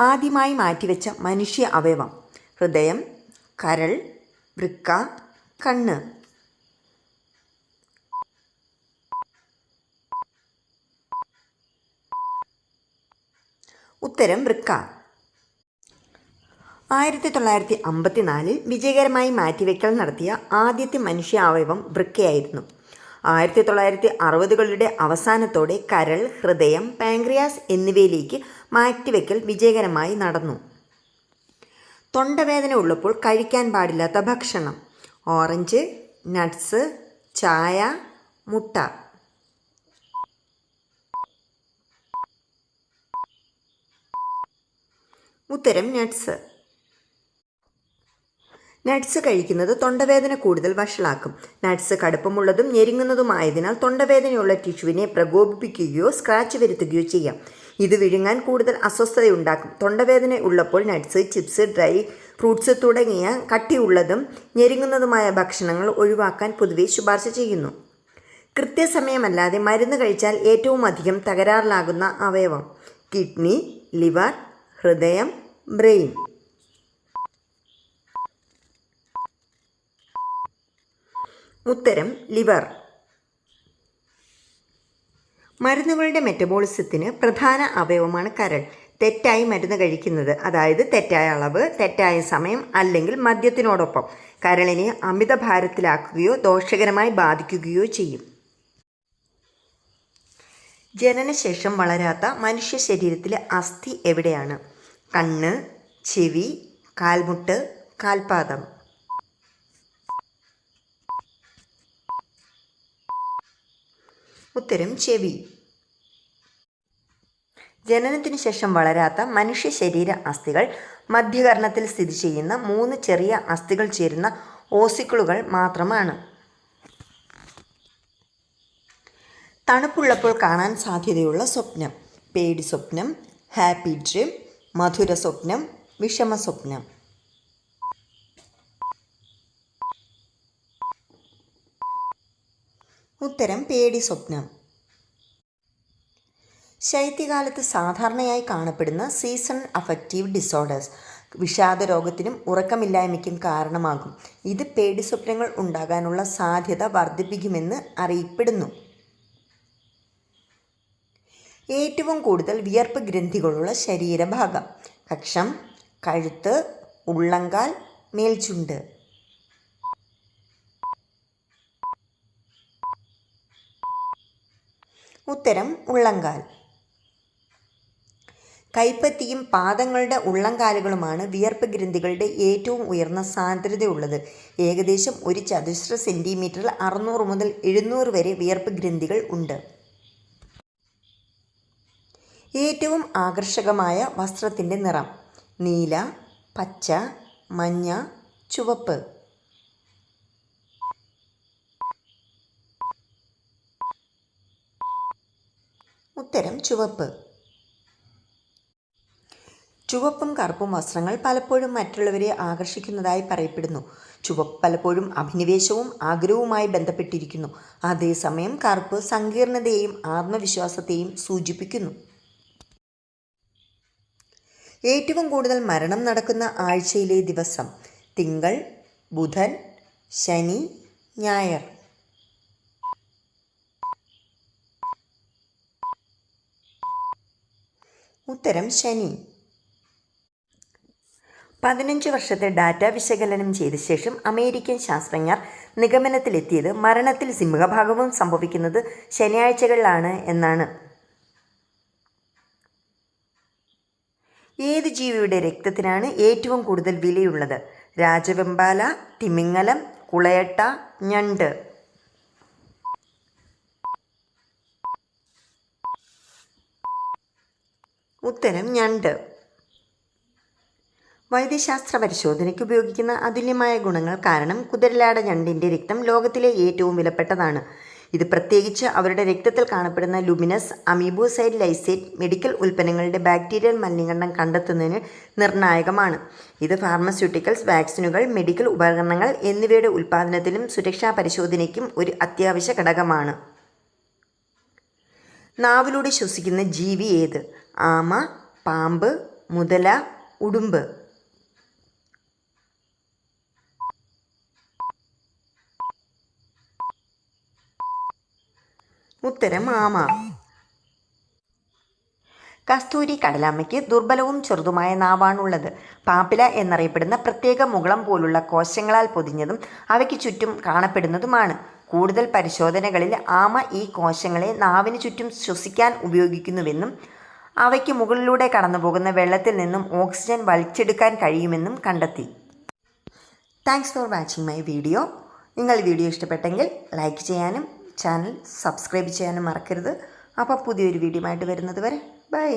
ആദ്യമായി മാറ്റിവെച്ച മനുഷ്യ അവയവം. ഹൃദയം കരൾ വൃക്ക കണ്ണ്. ഉത്തരം വൃക്ക. ആയിരത്തി തൊള്ളായിരത്തി അമ്പത്തിനാലിൽ വിജയകരമായി മാറ്റിവെക്കൽ നടത്തിയ ആദ്യത്തെ മനുഷ്യ അവയവം വൃക്കയായിരുന്നു. ആയിരത്തി തൊള്ളായിരത്തി അറുപതുകളുടെ അവസാനത്തോടെ കരൾ ഹൃദയം പാങ്ക്രിയാസ് എന്നിവയിലേക്ക് മാറ്റിവെക്കൽ വിജയകരമായി നടന്നു. തൊണ്ടവേദന ഉള്ളപ്പോൾ കഴിക്കാൻ പാടില്ലാത്ത ഭക്ഷണം. ഓറഞ്ച് നട്ട്സ് ചായ മുട്ട. ഉത്തരം നട്ട്സ്. നട്ട്സ് കഴിക്കുന്നത് തൊണ്ടവേദന കൂടുതൽ വഷളാക്കും. നട്ട്സ് കടുപ്പമുള്ളതും ഞെരുങ്ങുന്നതുമായതിനാൽ തൊണ്ടവേദനയുള്ള ടിഷ്യുവിനെ പ്രകോപിപ്പിക്കുകയോ സ്ക്രാച്ച് വരുത്തുകയോ ചെയ്യാം. ഇത് വിഴുങ്ങാൻ കൂടുതൽ അസ്വസ്ഥതയുണ്ടാക്കും. തൊണ്ടവേദന ഉള്ളപ്പോൾ നട്ട്സ് ചിപ്സ് ഡ്രൈ ഫ്രൂട്ട്സ് തുടങ്ങിയ കട്ടിയുള്ളതും ഞെരുങ്ങുന്നതുമായ ഭക്ഷണങ്ങൾ ഒഴിവാക്കാൻ പൊതുവെ ശുപാർശ ചെയ്യുന്നു. കൃത്യസമയമല്ലാതെ മരുന്ന് കഴിച്ചാൽ ഏറ്റവും അധികം തകരാറിലാകുന്ന അവയവം. കിഡ്നി ലിവർ ഹൃദയം ബ്രെയിൻ. ഉത്തരം ലിവർ. മരുന്നുകളുടെ മെറ്റബോളിസത്തിന് പ്രധാന അവയവമാണ് കരൾ. തെറ്റായി മരുന്ന് കഴിക്കുന്നത് അതായത് തെറ്റായ അളവ് തെറ്റായ സമയം അല്ലെങ്കിൽ മദ്യത്തിനോടൊപ്പം കരളിനെ അമിത ഭാരത്തിലാക്കുകയോ ദോഷകരമായി ബാധിക്കുകയോ ചെയ്യും. ജനനശേഷം വളരാത്ത മനുഷ്യ ശരീരത്തിലെ അസ്ഥി എവിടെയാണ്? കണ്ണ് ചെവി കാൽമുട്ട് കാൽപാദം. ഉത്തരം ചെവി. ജനനത്തിനു ശേഷം വളരാത്ത മനുഷ്യ ശരീര അസ്ഥികൾ മധ്യകർണത്തിൽ സ്ഥിതി ചെയ്യുന്ന മൂന്ന് ചെറിയ അസ്ഥികൾ ചേരുന്ന ഓസിക്കിളുകൾ മാത്രമാണ്. തണുപ്പുള്ളപ്പോൾ കാണാൻ സാധ്യതയുള്ള സ്വപ്നം. പേടി സ്വപ്നം ഹാപ്പി ഡ്രീം മധുര സ്വപ്നം വിഷമ സ്വപ്നം ഉത്തരം പേടി സ്വപ്നം. ശൈത്യകാലത്ത് സാധാരണയായി കാണപ്പെടുന്ന സീസൺ അഫക്റ്റീവ് ഡിസോർഡേഴ്സ്. വിഷാദ രോഗത്തിനും ഉറക്കമില്ലായ്മയ്ക്കും കാരണമാകും. ഇത് പേടി സ്വപ്നങ്ങൾ ഉണ്ടാകാനുള്ള സാധ്യത വർദ്ധിപ്പിക്കുമെന്ന് അറിയപ്പെടുന്നു. ഏറ്റവും കൂടുതൽ വിയർപ്പ് ഗ്രന്ഥികളുള്ള ശരീരഭാഗം. കക്ഷം കഴുത്ത് ഉള്ളങ്കാൽ മേൽചുണ്ട്. ഉത്തരം ഉള്ളങ്കാൽ. കൈപ്പത്തിയും പാദങ്ങളുടെ ഉള്ളങ്കാലുകളുമാണ് വിയർപ്പ് ഗ്രന്ഥികളുടെ ഏറ്റവും ഉയർന്ന സാന്ദ്രതയുള്ളത്. ഏകദേശം ഒരു ചതുശ്ര സെന്റിമീറ്ററിൽ അറുന്നൂറ് മുതൽ എഴുന്നൂറ് വരെ വിയർപ്പ് ഗ്രന്ഥികൾ ഉണ്ട്. ഏറ്റവും ആകർഷകമായ വസ്ത്രത്തിന്റെ നിറം. നീല പച്ച മഞ്ഞ ചുവപ്പ്. ഉത്തരം ചുവപ്പ്. ചുവപ്പും കറുപ്പും വസ്ത്രങ്ങൾ പലപ്പോഴും മറ്റുള്ളവരെ ആകർഷിക്കുന്നതായി പറയപ്പെടുന്നു. ചുവപ്പ് പലപ്പോഴും അഭിനിവേശവും ആഗ്രഹവുമായി ബന്ധപ്പെട്ടിരിക്കുന്നു. അതേസമയം കറുപ്പ് സങ്കീർണതയെയും ആത്മവിശ്വാസത്തെയും സൂചിപ്പിക്കുന്നു. ഏറ്റവും കൂടുതൽ മരണം നടക്കുന്ന ആഴ്ചയിലെ ദിവസം. തിങ്കൾ ബുധൻ ശനി ഞായർ. ഉത്തരം ശനി. പതിനഞ്ച് വർഷത്തെ ഡാറ്റ വിശകലനം ചെയ്ത ശേഷം അമേരിക്കൻ ശാസ്ത്രജ്ഞർ നിഗമനത്തിലെത്തിയത് മരണത്തിൽ സിംഹഭാഗവും സംഭവിക്കുന്നത് ശനിയാഴ്ചകളിലാണ് എന്നാണ്. ഏത് ജീവിയുടെ രക്തത്തിനാണ് ഏറ്റവും കൂടുതൽ വിലയുള്ളത്? രാജവെമ്പാല തിമിങ്ങലം കുളയട്ട ഞണ്ട്. ഉത്തരം ഞണ്ട്. വൈദ്യശാസ്ത്ര പരിശോധനയ്ക്ക് ഉപയോഗിക്കുന്ന അതുല്യമായ ഗുണങ്ങൾ കാരണം കുതിരലാട ഞണ്ടിന്റെ രക്തം ലോകത്തിലെ ഏറ്റവും വിലപ്പെട്ടതാണ്. ഇത് പ്രത്യേകിച്ച് അവരുടെ രക്തത്തിൽ കാണപ്പെടുന്ന ലുമിനസ് അമീബോസൈഡ് ലൈസേറ്റ് മെഡിക്കൽ ഉൽപ്പന്നങ്ങളുടെ ബാക്ടീരിയൽ മലിനീകരണം കണ്ടെത്തുന്നതിന് നിർണായകമാണ്. ഇത് ഫാർമസ്യൂട്ടിക്കൽസ് വാക്സിനുകൾ മെഡിക്കൽ ഉപകരണങ്ങൾ എന്നിവയുടെ ഉൽപ്പാദനത്തിലും സുരക്ഷാ പരിശോധനയ്ക്കും ഒരു അത്യാവശ്യ ഘടകമാണ്. നാവിലൂടെ ശ്വസിക്കുന്ന ജീവി ഏത്? ആമ പാമ്പ് മുതല ഉടുമ്പ്. ഉത്തരം ആമ. കസ്തൂരി കടലാമയ്ക്ക് ദുർബലവും ചെറുതുമായ നാവാണുള്ളത്. പാപ്പില എന്നറിയപ്പെടുന്ന പ്രത്യേക മുകളം പോലുള്ള കോശങ്ങളാൽ പൊതിഞ്ഞതും അവയ്ക്ക് ചുറ്റും കാണപ്പെടുന്നതുമാണ്. കൂടുതൽ പരിശോധനകളിൽ ആമ ഈ കോശങ്ങളെ നാവിന് ചുറ്റും ശ്വസിക്കാൻ ഉപയോഗിക്കുന്നുവെന്നും അവയ്ക്ക് മുകളിലൂടെ കടന്നുപോകുന്ന വെള്ളത്തിൽ നിന്നും ഓക്സിജൻ വലിച്ചെടുക്കാൻ കഴിയുമെന്നും കണ്ടെത്തി. Thanks for watching my video നിങ്ങൾ വീഡിയോ ഇഷ്ടപ്പെട്ടെങ്കിൽ ലൈക്ക് ചെയ്യാനും ചാനൽ സബ്സ്ക്രൈബ് ചെയ്യാനും മറക്കരുത്. അപ്പോൾ പുതിയൊരു വീഡിയോ ആയിട്ട് വരുന്നത് വരെ. ബൈ